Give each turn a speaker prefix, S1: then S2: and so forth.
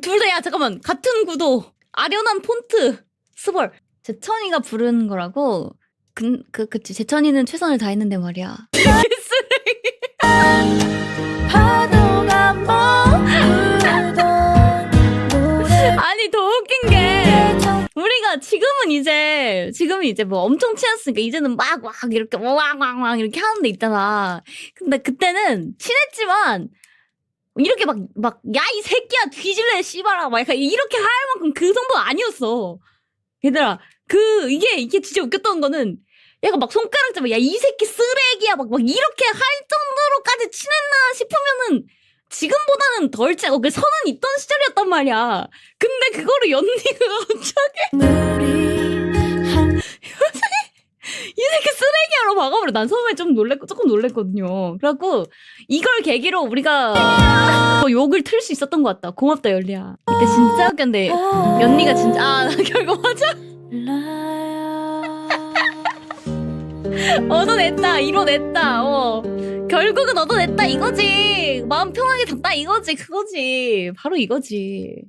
S1: 둘 다 야 잠깐만. 같은 구도. 아련한 폰트. 스벌 제천이가 부른 거라고? 그, 그 그치. 제천이는 최선을 다했는데 말이야.
S2: 파도가
S1: 아니 더 웃긴 게 우리가 지금은 이제 지금은 이제 뭐 엄청 친했으니까 이제는 막 막 이렇게 와왕왕 이렇게 하는 데 있잖아. 근데 그때는 친했지만 이렇게 막 막 야 이 새끼야 뒤질래 씨발아 막 약간 이렇게 할 만큼 그 정도 아니었어. 얘들아 그 이게 이게 진짜 웃겼던 거는 얘가 막 손가락 잡아 야 이 새끼 쓰레기야 막 막 이렇게 할 정도로까지 친했나 싶으면은 지금보다는 덜 째고 그 선은 있던 시절이었단 말이야. 근데 그거를 연니가 갑자기 쓰레기하러 박아버려. 난 처음에 좀 놀랬고 조금 놀랬거든요. 그래갖고 이걸 계기로 우리가 더 욕을 틀 수 있었던 것 같다. 고맙다 연리야. 이때 진짜 웃겼는데 연니가 진짜 아나 결국 맞아
S2: 나야
S1: 얻어냈다 이뤄냈다. 어 결국은 얻어냈다 이거지. 마음 편하게 잤다 이거지 그거지. 바로 이거지.